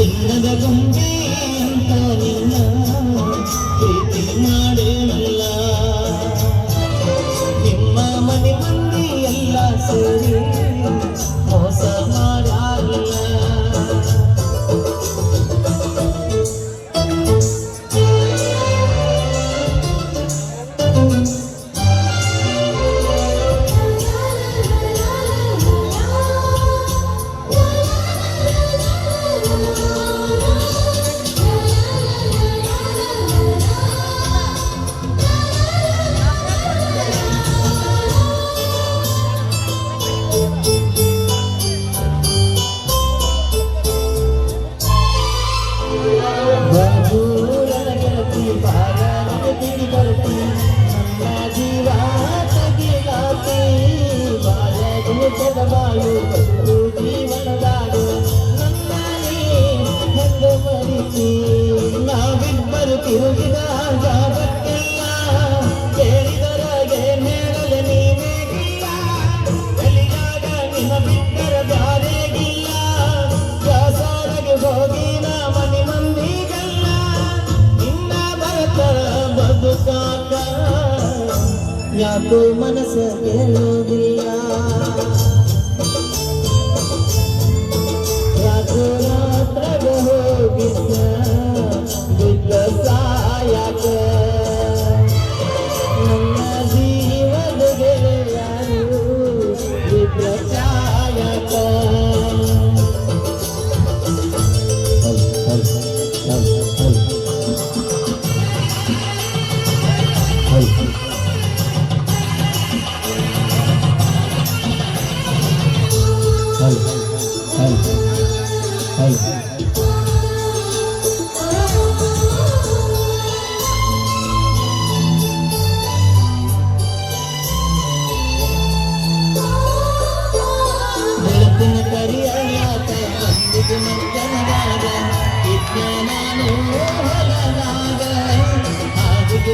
ಚಿನ್ನದ ಗುಂಜಿ ಅಂತ ನಿನ್ನ ಪ್ರೀತಿ ಮಾಡೇನಲ್ಲ ನಿಮ್ಮ ಮನೆ ಮಂದಿ ಎಲ್ಲ ಸೇರಿ ಕಾಕ ಯಾಕೋ ಮನಸ್ಸ ಗೆಲ್ಲೋದಿಲ್ಲ ರಾತ್ರಿ ಹೋಗಿದ್ದ ಬಿದ್ದ ಸಾಯಕ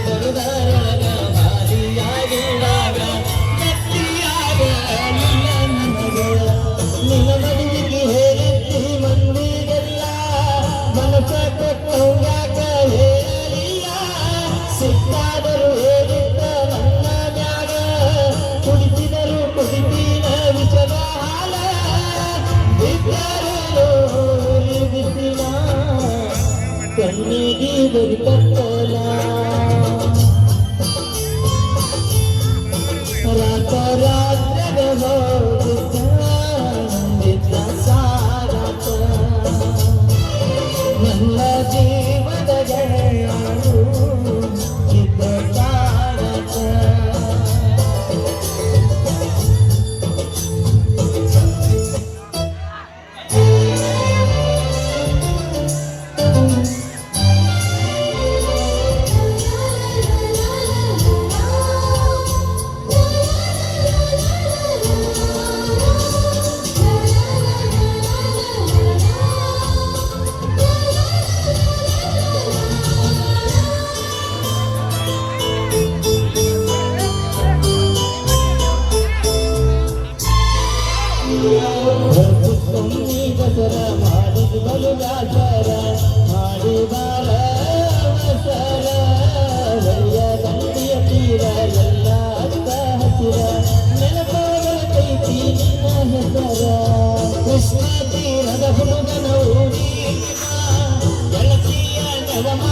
ಬರುದಾರ I need di di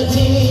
ನನ್ನ ಜೀವನ